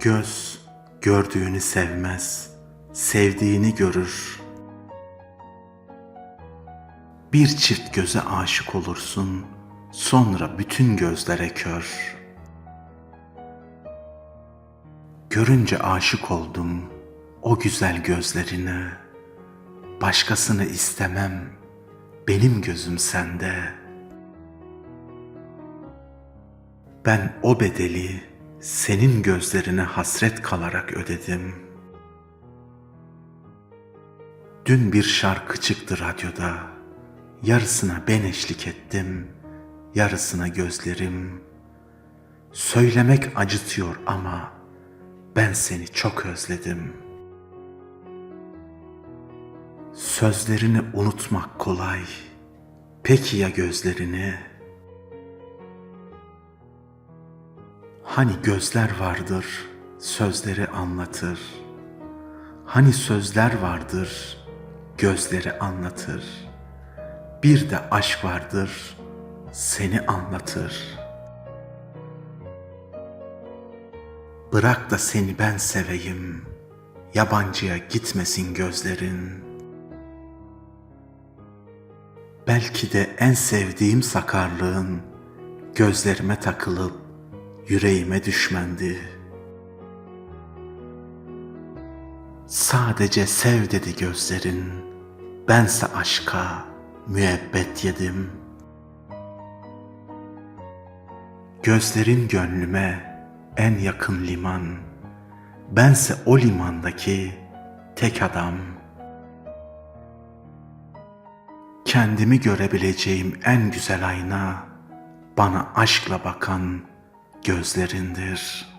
Göz gördüğünü sevmez, sevdiğini görür. Bir çift göze aşık olursun, sonra bütün gözlere kör. Görünce aşık oldum o güzel gözlerine. Başkasını istemem, benim gözüm sende. Ben o bedeli senin gözlerine hasret kalarak ödedim. Dün bir şarkı çıktı radyoda. Yarısına ben eşlik ettim, yarısına gözlerim. Söylemek acıtıyor ama ben seni çok özledim. Sözlerini unutmak kolay. Peki ya gözlerini? Hani gözler vardır, sözleri anlatır. Hani sözler vardır, gözleri anlatır. Bir de aşk vardır, seni anlatır. Bırak da seni ben seveyim, yabancıya gitmesin gözlerin. Belki de en sevdiğim sakarlığın gözlerime takılıp yüreğime düşmendi. Sadece sev dedi gözlerin, bense aşka müebbet yedim. Gözlerin gönlüme en yakın liman, bense o limandaki tek adam. Kendimi görebileceğim en güzel ayna, bana aşkla bakan gözlerindir.''